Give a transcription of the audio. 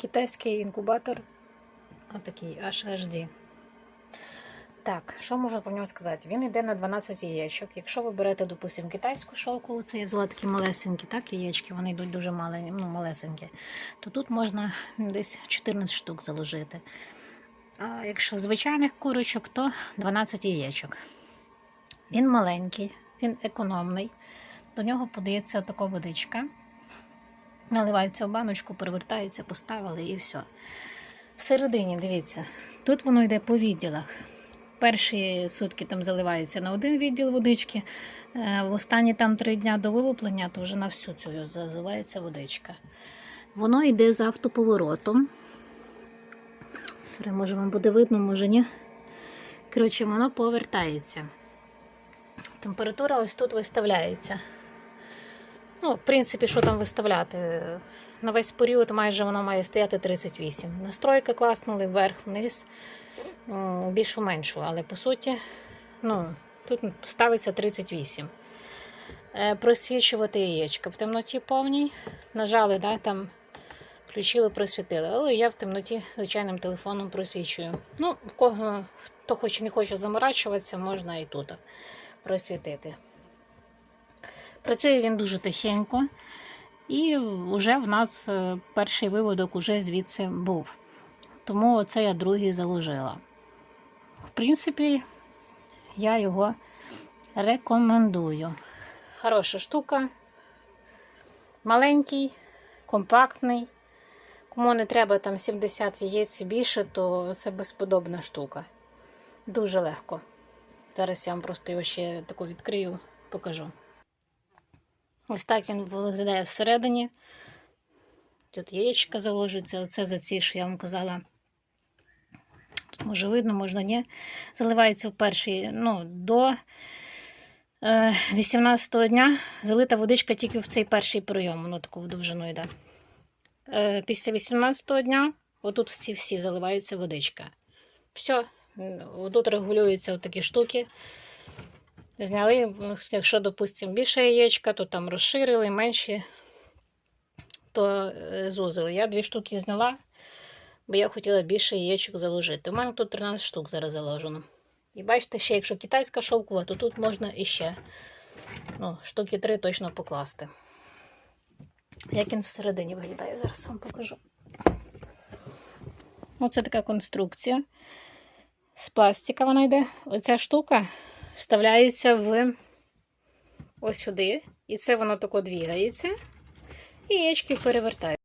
Китайський інкубатор. Отакий HHD. Так, що можу про нього сказати? Він йде на 12 яєчок. Якщо ви берете, допустимо, китайську шовку, це я взяла такі малесенькі, так, яєчки, вони йдуть дуже малені, ну, малесенькі, то тут можна десь 14 штук заложити. А якщо звичайних курочок, то 12 яєчок. Він маленький, він економний. До нього подається така водичка. Наливається в баночку, перевертається, поставили і все. Всередині, дивіться, тут воно йде по відділах. Перші сутки там заливається на один відділ водички, е, в останні там три дня до вилуплення, то вже на всю цю заливається водичка. Воно йде з автоповоротом. Може вам буде видно, може ні. Коротше, воно повертається. Температура ось тут виставляється. Ну, в принципі, що там виставляти? На весь період майже воно має стояти 38. Настройки класнули вверх-вниз, більшу меншу, але по суті, ну, тут ставиться 38. Е, Просвічувати яєчка в темноті повній. Нажали, да, там включили, просвітили. Але я в темноті звичайним телефоном просвічую. Ну, в кого хто хоче не хоче заморачуватися, можна і тут просвітити. Працює він дуже тихенько, і вже в нас е, перший виводок уже звідси був. Тому оце я другий заложила. В принципі, я його рекомендую. Хороша штука, маленький, компактний. Кому не треба там 70 яєць і більше, то це безподобна штука. Дуже легко. Зараз я вам просто його ще таку відкрию, покажу. Ось так він виглядає всередині. Тут яєчка заложується, оце за ці, що я вам казала. Тут може видно, можна ні. Заливається в перший, ну, до е, 18-го дня залита водичка тільки в цей перший прийом, воно таку в йде. Е, після 18-го дня, отут всі всі заливається водичка. Все, отут регулюються такі штуки. Зняли, якщо, допустимо, більше яєчка, то там розширили, менші, то е, зузили. Я дві штуки зняла, бо я хотіла більше яєчок заложити. У мене тут 13 штук зараз заложено. І бачите, ще, якщо китайська шовкова, то тут можна іще ну, штуки три точно покласти. Як він всередині виглядає, зараз вам покажу. Оце така конструкція. З пластика вона йде. Оця штука вставляється в ось сюди. І це воно тако двігається. І яєчки перевертає.